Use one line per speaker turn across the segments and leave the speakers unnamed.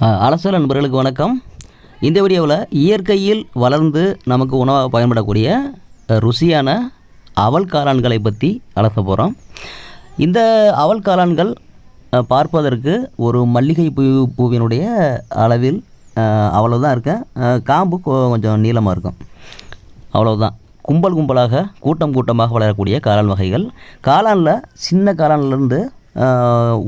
அலசல் நண்பர்களுக்கு வணக்கம். இந்த வீடியோவில் இயற்கையில் வளர்ந்து நமக்கு உணவாக பயன்படக்கூடிய ருசியான அவல் காளான்களை பற்றி அலச போகிறோம் இந்த அவல் காளான்கள் பார்ப்பதற்கு ஒரு மல்லிகை பூ பூவினுடைய அளவில் அவ்வளோதான் அவ்வளவுதான் இருக்கேன் காம்பு கொ- கொஞ்சம் நீளமாக இருக்கும். அவ்வளவுதான். கும்பல் கும்பலாக கூட்டம் கூட்டமாக வளரக்கூடிய காளான் வகைகள். காளானில் சின்ன காளான்லேருந்து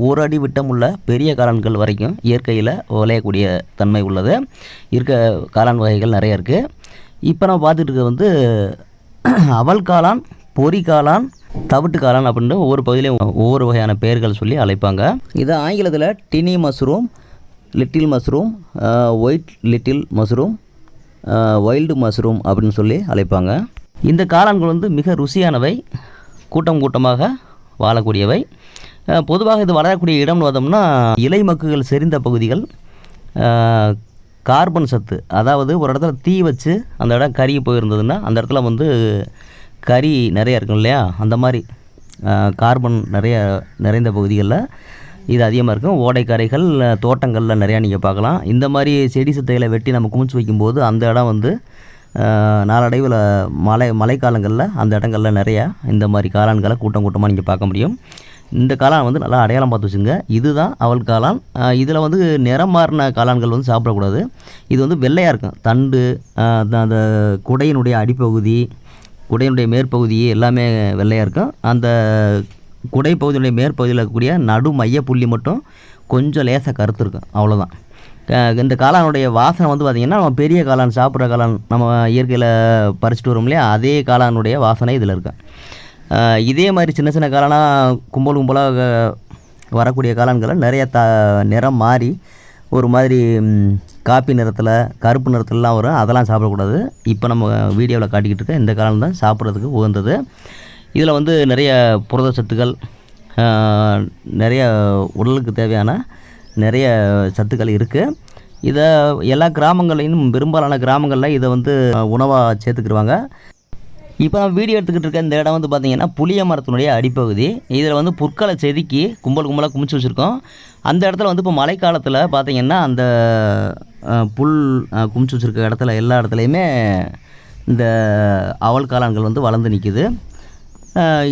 ஒரு அடி விட்டமுள்ள பெரிய காளான்கள் வரைக்கும் இயற்கையில் விளையக்கூடிய தன்மை உள்ளது. இருக்க காளான் வகைகள் நிறைய இருக்குது இப்போ நம்ம பார்த்துட்டு வந்து அவல் காளான் பொறி காளான் தவிட்டு காளான் அப்படின்னு ஒவ்வொரு பகுதியிலையும் ஒவ்வொரு வகையான பெயர்கள் சொல்லி அழைப்பாங்க. இது ஆங்கிலத்தில் tiny mushroom little mushroom white little mushroom wild mushroom அப்படின்னு சொல்லி அழைப்பாங்க. இந்த காளான்கள் வந்து மிக ருசியானவை கூட்டம் கூட்டமாக வாழக்கூடியவை. பொதுவாக இது வளரக்கூடிய இடம்னு பார்த்தோம்னா இலை மக்குகள் செறிந்த பகுதிகள் கார்பன் சத்து. அதாவது ஒரு இடத்துல தீ வச்சு அந்த இடம் கருகி போயிருந்ததுன்னா அந்த இடத்துல வந்து கறி நிறைய இருக்கும் இல்லையா? அந்த மாதிரி கார்பன் நிறைய நிறைந்த பகுதிகளில் இது அதிகமாக இருக்கும். ஓடைக்கரைகள் தோட்டங்களில் நிறையா நீங்கள் பார்க்கலாம். இந்த மாதிரி செடி சித்தைகளை வெட்டி நம்ம குமிச்சு வைக்கும்போது அந்த இடம் வந்து நாளடைவில் மழை மழைக்காலங்களில் அந்த இடங்களில் நிறையா இந்த மாதிரி காளான்களை கூட்டம் கூட்டமாக நீங்கள் பார்க்க முடியும். இந்த காளான் வந்து நல்லா அடையாளம் பார்த்து வச்சுங்க இதுதான் அவல் காளான். இதில் வந்து நிறம் மாறின காளான்கள் வந்து சாப்பிடக்கூடாது. இது வந்து வெள்ளையாக இருக்கும். தண்டு அந்த- அந்த குடையினுடைய அடிப்பகுதி குடையினுடைய மேற்பகுதி எல்லாமே வெள்ளையாக இருக்கும். அந்த குடை பகுதியினுடைய மேற்பகுதியில் இருக்கக்கூடிய நடு மைய புள்ளி மட்டும் கொஞ்சம் லேசாக கருத்து இருக்கும். அவ்வளோதான் இந்த காளானுடைய வாசனை வந்து பார்த்திங்கன்னா நம்ம பெரிய காளான் சாப்பிட்ற காளான் நம்ம இயற்கையில் பறிச்சுட்டு வரோம் இல்லையா? அதே காளானுடைய வாசனை இதில் இருக்கும். இதே மாதிரி சின்ன சின்ன காளானாக கும்பல் கும்பலாக வரக்கூடிய காளான்களை நிறைய த நிறம் மாறி ஒரு மாதிரி காப்பி நிறத்தில் கருப்பு நிறத்துலலாம் வரும். அதெல்லாம் சாப்பிடக்கூடாது. இப்போ நம்ம வீடியோவில் காட்டிக்கிட்டு இருக்க இந்த காளான் தான் சாப்பிட்றதுக்கு உகந்தது. இதில் வந்து நிறைய புரத சத்துக்கள் நிறைய உடலுக்கு தேவையான நிறைய சத்துக்கள் இருக்குது இதை எல்லா கிராமங்களையும் பெரும்பாலான கிராமங்களில் இதை வந்து உணவாக சேர்த்துக்கிடுவாங்க இப்போ நான் வீடியோ எடுத்துக்கிட்டு இருக்க இந்த இடம் வந்து பார்த்தீங்கன்னா புளிய மரத்தினுடைய அடிப்பகுதி. இதில் வந்து புற்களை செதுக்கி கும்பல் கும்பலாக குமிச்சு வச்சுருக்கோம். அந்த இடத்துல வந்து இப்போ மழைக்காலத்தில் பார்த்திங்கன்னா அந்த புல் குமிச்சு வச்சுருக்க இடத்துல எல்லா இடத்துலையுமே இந்த அவல் காளான்கள் வந்து வளர்ந்து நிற்கிது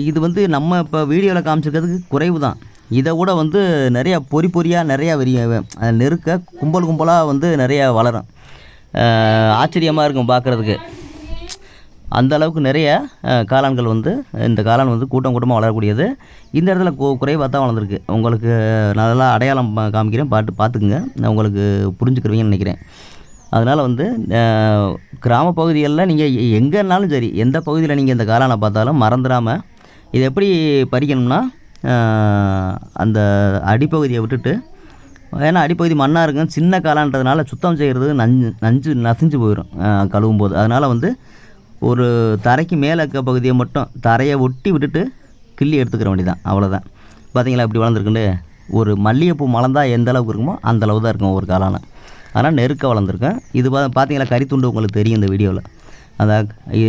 இது வந்து நம்ம இப்போ வீடியோவில் காமிச்சிருக்கிறதுக்கு குறைவு தான் இதை கூட வந்து நிறையா பொறி பொறியாக நிறையா வெறிய நெருக்க கும்பல் கும்பலாக வந்து நிறையா வளரும். ஆச்சரியமாக இருக்கும் பார்க்குறதுக்கு. அந்த அளவுக்கு நிறைய காளான்கள் வந்து இந்த காளான் வந்து கூட்டம் கூட்டமாக வளரக்கூடியது. இந்த இடத்துல கு குறைவாக தான் வளர்ந்துருக்கு. உங்களுக்கு நல்லா அடையாளம் பா- காமிக்கிறேன். பாட்டு பார்த்துக்குங்க. நான் உங்களுக்கு புரிஞ்சுக்கிறவங்கன்னு நினைக்கிறேன். அதனால் வந்து கிராம பகுதிகளில் நீங்கள் எங்கேனாலும் சரி எந்த பகுதியில் நீங்கள் இந்த காளானை பார்த்தாலும் மறந்துடாமல் இதை எப்படி பறிக்கணும்னா அந்த அடிப்பகுதியை விட்டுட்டு ஏன்னா அடிப்பகுதி மண்ணாக இருக்கும் சின்ன காளான்றதுனால சுத்தம் செய்கிறது நஞ்சு நஞ்சு நசிஞ்சு போயிடும் கழுவும் போது அதனால் வந்து ஒரு தரைக்கு மேலே இருக்க பகுதியை மட்டும் தரையை ஒட்டி விட்டுட்டு கிள்ளி எடுத்துக்கிற வேண்டியதான் அவ்வளோதான் பார்த்தீங்களா இப்படி வளர்ந்துருக்குன்னு ஒரு மல்லிகைப்பூ மலர்ந்தால் எந்த அளவுக்கு இருக்குமோ அந்த அளவு தான் இருக்கும் ஒரு காலான. அதனால் நெருக்க வளர்ந்துருக்கேன். இது பா பார்த்தீங்களா கறித்துண்டு உங்களுக்கு தெரியும் இந்த வீடியோவில் அந்த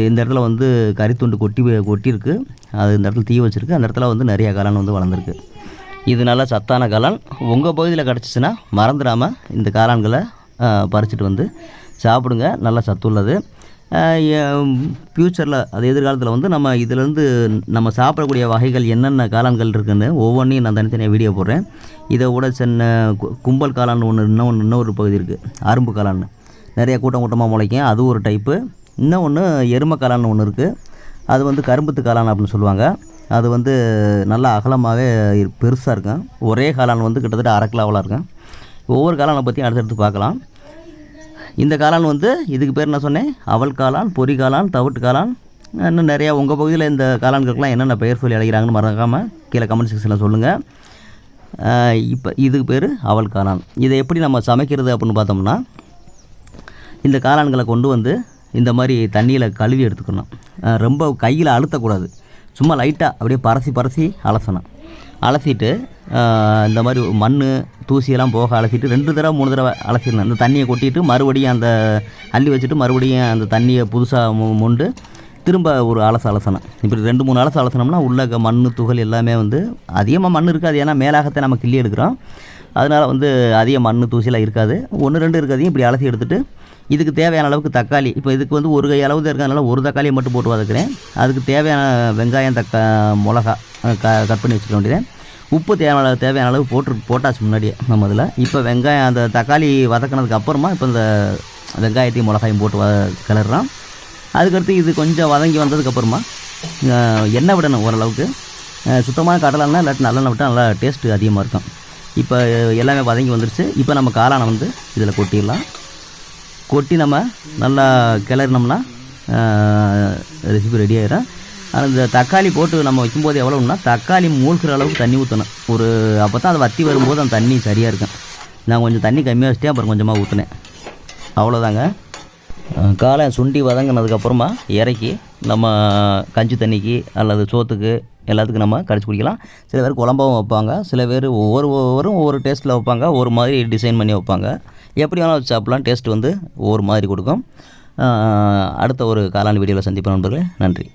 இந்த இடத்துல வந்து கறித்துண்டு கொட்டி கொட்டியிருக்கு. அது இந்த இடத்துல தீ வச்சுருக்கு. அந்த இடத்துல வந்து நிறையா காளான் வந்து வளர்ந்துருக்கு. இது நல்லா சத்தான காளான் உங்கள் பகுதியில் கிடச்சிச்சின்னா மறந்துடாமல் இந்த காளான்களை பறிச்சிட்டு வந்து சாப்பிடுங்க. நல்லா சத்துள்ளது. ஃப்யூச்சரில் அது எதிர்காலத்தில் வந்து நம்ம இதிலேருந்து நம்ம சாப்பிடக்கூடிய வகைகள் என்னென்ன காளான்கள் இருக்குன்னு ஒவ்வொன்றையும் நான் தனித்தனியாக வீடியோ போடுறேன். இதை விட சின்ன கு- கும்பல் காளான் ஒன்று இன்னொன்று இன்னொரு பகுதி இருக்குது அரும்பு காளான் நிறைய கூட்டம் கூட்டமாக முளைக்கும். அது ஒரு டைப்பு இன்னும் ஒன்று எருமை காளான் ஒன்று இருக்குது அது வந்து கரும்புத்து காளான் அப்படின்னு சொல்லுவாங்க. அது வந்து நல்லா அகலமாகவே பெருசாக இருக்கும். ஒரே காளான் வந்து கிட்டத்தட்ட அரை கிலோவலாக இருக்கும். ஒவ்வொரு காளானை பற்றியும் அடுத்தடுத்து பார்க்கலாம். இந்த காளான் வந்து இதுக்கு பேர் நான் சொன்னேன்? அவல் காளான் பொரி காளான் தவிட்டு காளான். இன்னும் நிறையா உங்கள் பகுதியில் இந்த காளான்களுக்கெல்லாம் என்னென்ன பெயர் சொல்லி அழைக்கிறாங்கன்னு மறக்காமல் கீழே கமெண்ட் செக்ஷனில் சொல்லுங்கள் இப்போ இதுக்கு பேர் அவல் காளான். இதை எப்படி நம்ம சமைக்கிறது அப்படின்னு பார்த்தோம்னா இந்த காளான்களை கொண்டு வந்து இந்த மாதிரி தண்ணியில் கழுவி எடுத்துக்கணும். ரொம்ப கையில் அழுத்தக்கூடாது. சும்மா லைட்டாக அப்படியே பரசி பரசி அலசணும். அலசிட்டு இந்த மாதிரி மண் தூசியெல்லாம் போக அலசிட்டு ரெண்டு தடவை மூணு தடவை அலசிடணும். அந்த தண்ணியை கொட்டிட்டு மறுபடியும் அந்த அள்ளி வச்சுட்டு மறுபடியும் அந்த தண்ணியை புதுசாக மொண்டு திரும்ப ஒரு அலசு அலசணும். இப்படி ரெண்டு மூணு அலசு அலசனோம்னா உள்ள மண் துகள் எல்லாமே வந்து அதிகமாக மண் இருக்காது. ஏன்னா மேலாகத்தை நம்ம கிள்ளி எடுக்கிறோம். அதனால் வந்து அதிக மண் தூசிலாம் இருக்காது. ஒன்று ரெண்டு இருக்கிறதையும் இப்படி அலசி எடுத்துகிட்டு இதுக்கு தேவையான அளவுக்கு தக்காளி. இப்போ இதுக்கு வந்து ஒரு கை அளவு தான் இருக்கிறதுனால ஒரு தக்காளியை மட்டும் போட்டு வதக்குறேன். அதுக்கு தேவையான வெங்காயம் தக்கா மிளகா கட் பண்ணி வச்சுக்க வேண்டியது. உப்பு தேவையான அளவு தேவையான அளவு போட்டு போட்டாச்சு முன்னாடியே நம்ம அதில். இப்போ வெங்காயம் அந்த தக்காளி வதக்கினதுக்கு அப்புறமா இப்போ இந்த வெங்காயத்தையும் மிளகாயும் போட்டு வ கிளறுறோம் அதுக்கடுத்து இது கொஞ்சம் வதங்கி வந்ததுக்கப்புறமா எண்ணெய் விடணும் ஓரளவுக்கு. சுத்தமான கடலைன்னா இல்லாட்டி நல்லெண்ணெய் விட்டால் நல்லா டேஸ்ட்டு அதிகமாக இருக்கும். இப்போ எல்லாமே வதங்கி வந்துருச்சு. இப்போ நம்ம காளானை வந்து இதில் கொட்டிடலாம். கொட்டி நம்ம நல்லா கிளறினோம்னா ரெசிபி ரெடி ஆயிடும் ஆனால் இந்த தக்காளி போட்டு நம்ம வைக்கும்போது எவ்வளோன்னா தக்காளி மூழ்கிற அளவுக்கு தண்ணி ஊற்றணும் ஒரு அப்போ தான் அது வற்றி வரும்போது அந்த தண்ணி சரியாக இருக்கும். நான் கொஞ்சம் தண்ணி கம்மியாக வச்சுட்டேன் அப்புறம் கொஞ்சமாக ஊற்றினேன் அவ்வளோதாங்க காலை சுண்டி வதங்கினதுக்கப்புறமா இறக்கி நம்ம கஞ்சி தண்ணிக்கு அல்லது சோத்துக்கு எல்லாத்துக்கும் நம்ம கடிச்சு குடிக்கலாம். சில பேர் குழம்பாவும் வைப்பாங்க. சில பேர் ஒவ்வொரு ஒவ்வொரு ஒவ்வொரு டேஸ்ட்டில் வைப்பாங்க. ஒரு மாதிரி டிசைன் பண்ணி வைப்பாங்க. எப்படி வேணாலும் வச்சு சாப்பிட்லாம். டேஸ்ட் வந்து ஒவ்வொரு மாதிரி கொடுக்கும். அடுத்த ஒரு காலாண்டு வீடியோவில் சந்திப்போம் நண்பர்களே. நன்றி.